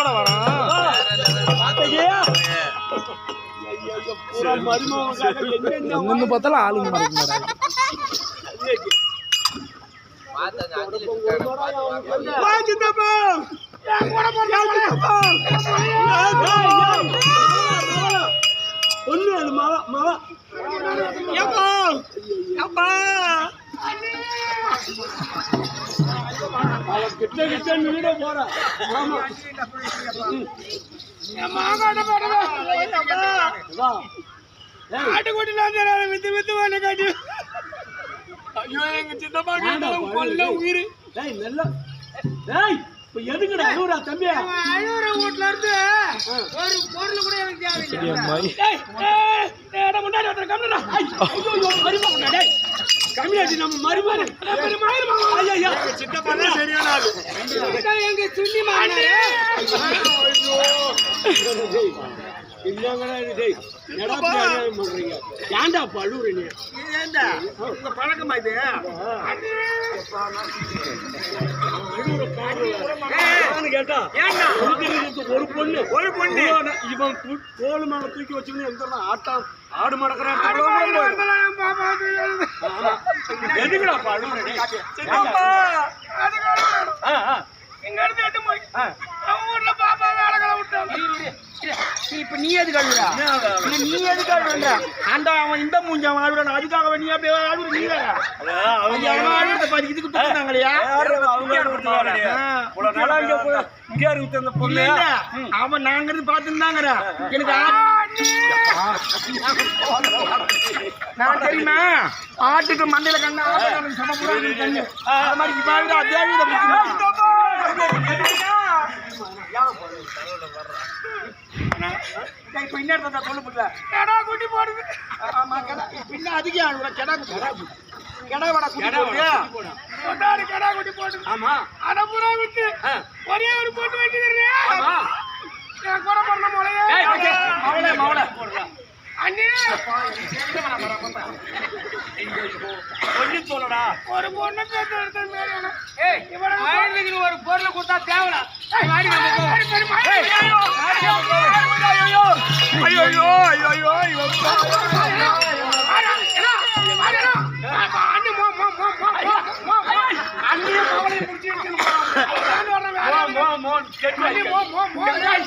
உசுரோட வரான் பார்த்தாலும் ஆளுங்க மவ மவ ஏப்பா அப்பா அவன் கிட்ட கிட்ட நின்னுட போறா ஆமா ஆட்டுக்குட்டில வந்து வித்து வித்து வந்து காட்டி ஐயோ எங்க சித்தப்பா கேட்டாலும் கொல்ல உயிர் டேய் மெல்ல டேய் இப்ப எதுக்குடா அழுவுறா தம்பி அழுகுற வீட்டுல இருந்து ஒரு பொருள் கூட எனக்கு தேவையில்லை டேய் முன்னாடி ஒருத்தர் கம்மிடா ஐயோ ஐயோ மருமகன் டேய் கம்மியாடி நம்ம மருமகன் ஐயோ ஐயோ சித்தப்பா தான் சரியான ஆளு இதான் எங்க சுண்ணி மாமனாரு. இல்லங்கடா இது டேய் என்னடா இப்படி அநியாயம் பண்றீங்க ஏன்டா இப்ப அழுவுற நீ ஏண்டா, உங்க பழக்கமா இது கேட்டா ஒரு பொண்ணு ஒரு பொண்ணு இவன் தோல் மேல தூக்கி வச்சுன்னு எந்த ஆட்டம் ஆடு மடக்கிறான். எதுக்குடா நீ? சித்தப்பா, ஆ, ஆ. இங்க இருந்து எட்டு போய் அவங்க ஊர்ல பாப்பா வேலைகளை விட்டாங்க இப்ப நீ எது கழுவுறா நீ எது கழுவுற அந்த அவன் இந்த மூஞ்சி அவன் அழுறான் அதுக்காக நீ அப்படியே அழுவுற நீ வேற அவங்க அவன் பாதி இதுக்கு தூக்குறாங்களையா அவன் நாங்க இருந்து பாத்துருந்தாங்கற எனக்கு ஆ- நான் தெரியுமா? ஆட்டுக்கு மண்டையில கண்ணு ஆட்டுக்கு சமப்புறாங்க கண்ணு. அது மாதிரி வீட இப்ப இன்னொருத்த சொல்ல முடியல கடா குட்டி போடுது. ஆமா கடா. பின்ன அதிகம் ஆளுல கடா கடா கடா வடா குட்டி போடுறியா? கொண்டாடு கடா குட்டி போடுது. ஆமா. அட புறா விட்டு. ஆ. ஒரே ஒரு போட்டு வைக்கிறீங்க ஆமா. என் கூட பண்ண முளையே. மவளே மவளே அண்ணே. சொல்லி சொல்லடா. ஒரு பொண்ணு பேச எடுத்த மேலே ஏய் இவனுக்கு ஒரு பொருளை கொடுத்தா தேவல ஐயோ. ஐயோ ஐயோ மோ மோ கெட்டு வாய்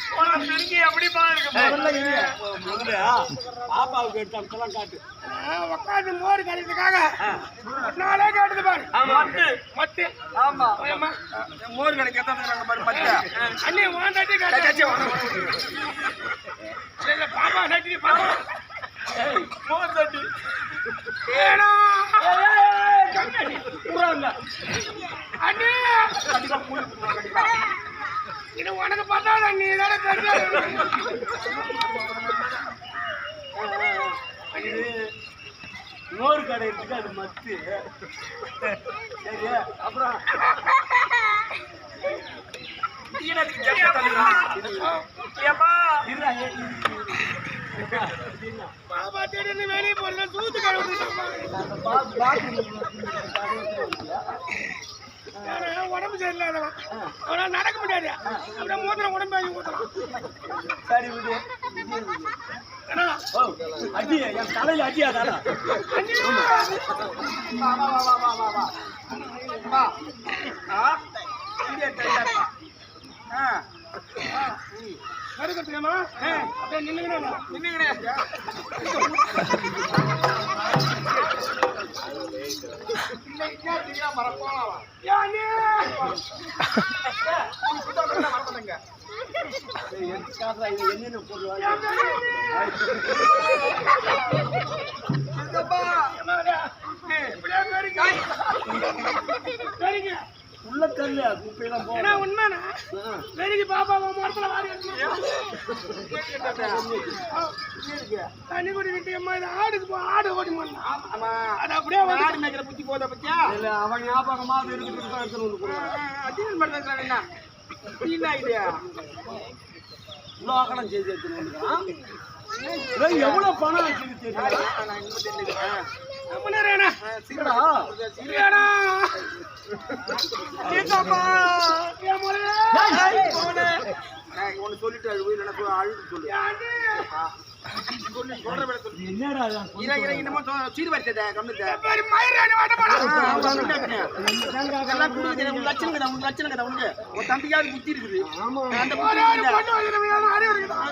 எப்படி பாருங்க பாப்பாவுக்கு எடுத்து அம்சலாம் காட்டு. உட்காந்து மோர் கழிக்கிறதுக்காக நாளே கேட்டது பாரு. மத்து மத்து. ஆமா? மோர் கடைக்கு எத்தாங்க பாரு மத்து. அண்ணி வான் தட்டி கேட்டாச்சு இல்ல பாப்பா மோர் ஏடா அண்ணி. உனக்கு நீ தானே இது மோர் கடை இருக்கு அது மத்து சரி அப்புறம் தீனத்துக்கு ஜக்க தள்ளுறா. ஏப்பா இருடா, ஏ, இரு. பாப்பா தேடி வெளியே போறல சூத்து கழுவுது உடம்பு சரியில்லாதவன். அவனால நடக்க முடியாது. அப்படியே மூத்திரம் உடம்பு வாங்கி ஊத்தலாம். சரி விடு. அடி என் தலையில அடியா அண்ணி, வா வா வா வா வா வா. வா. ஆ இங்கே ஆ? அப்படியே? என்னென்ன பொருள் இப்படியே உள்ள குப்பையெல்லாம் ஏன்னா பெருக்கி பாப்பா மரத்துல கட்டணும். தண்ணி குடிக்கிட்டு அம்மா இது ஆடுக்கு போ ஆடு ஓடி போடலாம் ஆமா அது அப்படியே வந்து ஆடு மேய்க்கிற புத்தி போதா பத்தியா? இல்ல அவன் ஞாபகமா அது இருக்குது தான் எடுத்துட்டு வந்து அத்தியன் பண்ணுறாங்க என்ன? என்ன இது? லோகலம் செய்து எடுத்துன்னு எவ்வளவு பணம் ஆச்சுன்னு தெரியுமா? நான் இன்னும் தெரிஞ்சுக்கிறேன். ஒண்ணு சொல்லிட்டு அழுவு இல்லைன்னா அழுது சொல்லு. தம்பியாவது புத்தி இருக்குது ஆமா. அந்த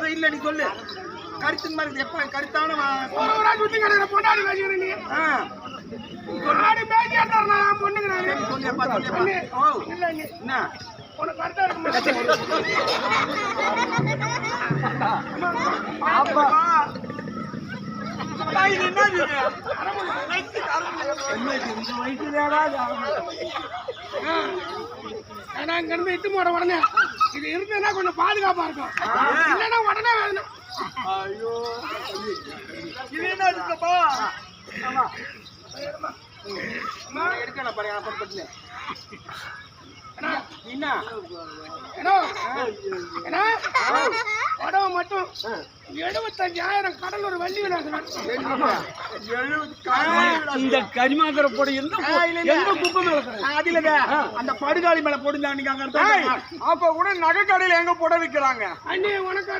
இல்ல நீ சொல்லு. கருத்து மாதிரி. எப்ப கருத்தான வா- ஒரு ஊரா சுத்தி கிடக்குற. ஆ. ஆடு மேய்ச்சி எடுத்தாரு நான் பொண்ணுங்க. சொல்லியப்பா, சொல்லியப்பா. ஓ, இல்ல. என்ன? உனக்கு கருத்தா இருக்க மாட்டேன். அப்பா. அப்பா, இது என்னது இது? என்னது, இந்த வயசுலயாடா இது ஆகுது? ஏன்னா இங்க இருந்து இட்டு போற உடனே இது இருந்ததுன்னா கொஞ்சம் பாதுகாப்பா இருக்கும் இல்லைன்னா உடனே வேணும் ஐயோ. இது என்ன இருக்குப்பா? ஆமா. எடுக்கணும் பாரு, பண்ணி. என்ன ஏன்னா உடவு மட்டும். எழுபத்தஞ்சாயிரம் கடலூர் வள்ளி இந்த கரிமாக்கரை போட எந்த. எந்த குப்பை மேல? அதுல அந்த படுகாலி மேல போடுங்க நீங்க அங்க அப்ப கூட நகை கடையில எங்க போட விக்கிறாங்க? அண்ணி உனக்கு.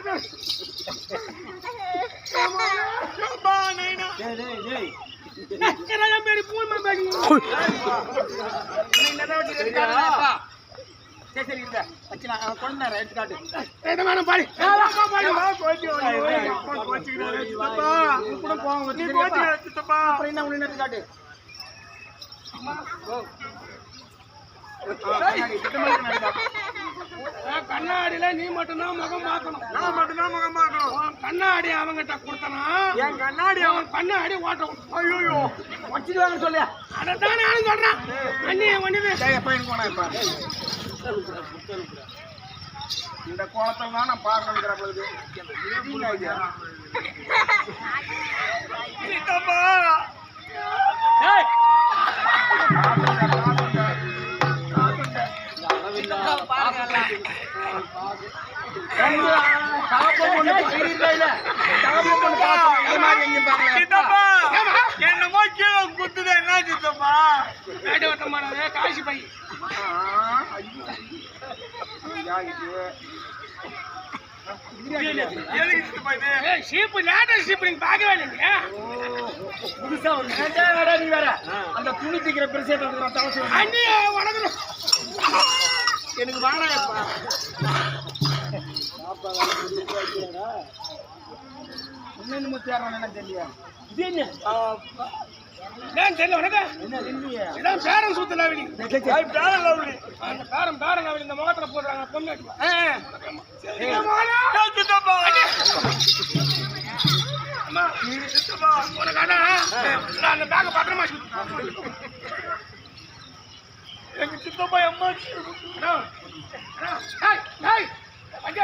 பேரு பூமி பேடி சரி சரி இல்ல காட்டு வேணும் பாடி. அப்புறம் என்ன உன்னை எடுத்து காட்டு கண்ணாடியில நீ மட்டும்தான் முகம் பார்க்கணும். நான் மட்டும்தான் முகம் பார்க்கணும். கண்ணாடி அவங்கிட்ட கொடுத்தனா? என் கண்ணாடி அவன் கண்ணாடி ஓட்டணும் ஐயோ வச்சுக்கலாம்னு சொல்லியா. அதைத்தான் நானும் சொல்றேன். அண்ணி ஒண்ணுமே பையன் போனா இப்ப. இந்த கோலத்தில் தான் நான் பார்க்கணுங்கிற பொழுது. என்னமோ கீழே குத்துது என்ன சித்தப்பா வேட்டை வட்டமானது காசு பை சீப்பு லேட்டஸ்ட் சீப்பு நீங்க பார்க்கவே இல்லைங்க புதுசா ஒரு நீ வேற. அந்த துணி தீக்கிற தலை சொல்லு. அண்ணி உனக்கு எனக்கு வேணாம்ப்பா இன்னும் தேர்றோம் என்ன தெரியல இது என்ன? ஏன் தெரியல உனக்கு? இதான் பேரன் சூத்துல வெளி ஐய், பேரன் லவ்லி. அந்த பேரன் பேரன் வெளி இந்த முகத்துல போடுறாங்க பொண்ணு. உனக்கு அண்ணா. அந்த பேக்கை பத்திரமா எங்க சித்தப்பா அம்மா அண்ணா, அண்ணா, டேய், டேய், வண்டி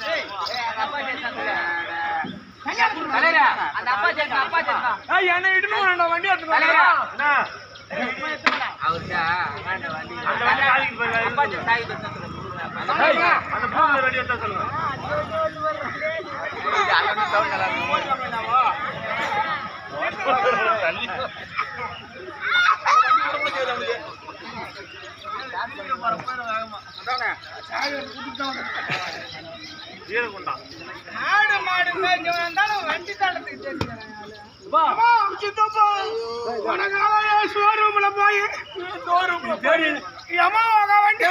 டேய், வண்டி அங்க எடுத்து வைக்கிறா. இங்க வந்து வண்டி கிளம்பு. ஏய், என்னை வண்டி அந்த பூமியில ரெடி எடுத்தா சொல்லுங்க. ஆடு மாடு மேய்ச்சவன் இருந்தாலும் வண்டி தள்ளத்துக்கு தெரிஞ்சுக்கிறேன் வா. சித்தப்பா உனக்காக ஷோரூம்ல போய். எம்மாவாக வண்டி.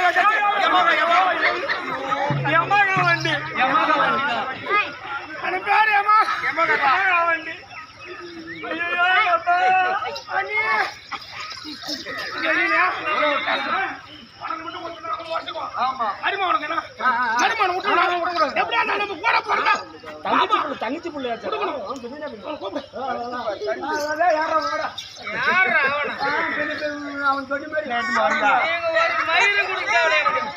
எம்மாவா வண்டி. அந்த பேர் எம்மா எம்மாவா வண்டி. ஐயையோ, அப்பா. அவன் சொன்ன மாதிரி நேத்து வந்தா. நீங்க ஒரு மயிறு கொடுக்க தேவையில்லை எனக்கு.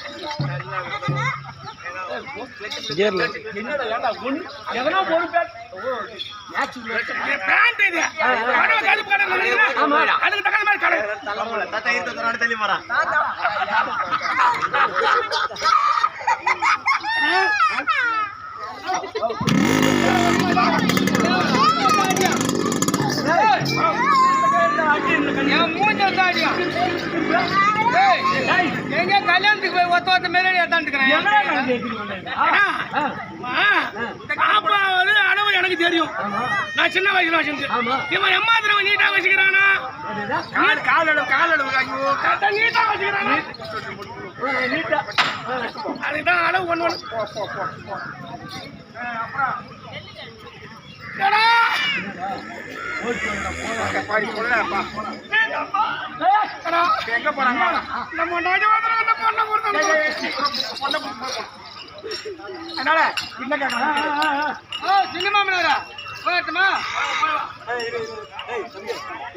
என்னடா ஏன்டா ஒண்ணு எதனா ஒரு பேண்ட் பேண்ட் இது கடவுள கருப்பு கடை நினைக்கிறேன் அதுக்கு தகுந்த மாதிரி கடை என் மூஞ்ச தாடியா ஏய், எங்க கல்யாணத்துக்கு போய் ஒத்த ஒத்த மேலே ஏத்தாண்டுக்கிறேன் ஆ, காப்பா வந்து அளவு எனக்கு தெரியும் நான் சின்ன வயசுல வச்சிருந்தேன் இவன் எம்மா நீட்டா வச்சுக்கிறானா அதுதான். கால் அளவு கால் அளவு நீட்டா வச்சுக்கிறானா அதுதான் அளவு பாடி சொல்லப்பா. ஏடா, எங்க போறாங்க நம்ம நாடு அந்த பொண்ணை கொடுத்தாங்க அதனால என்ன கேட்கலாம் சினிமா போகட்டுமா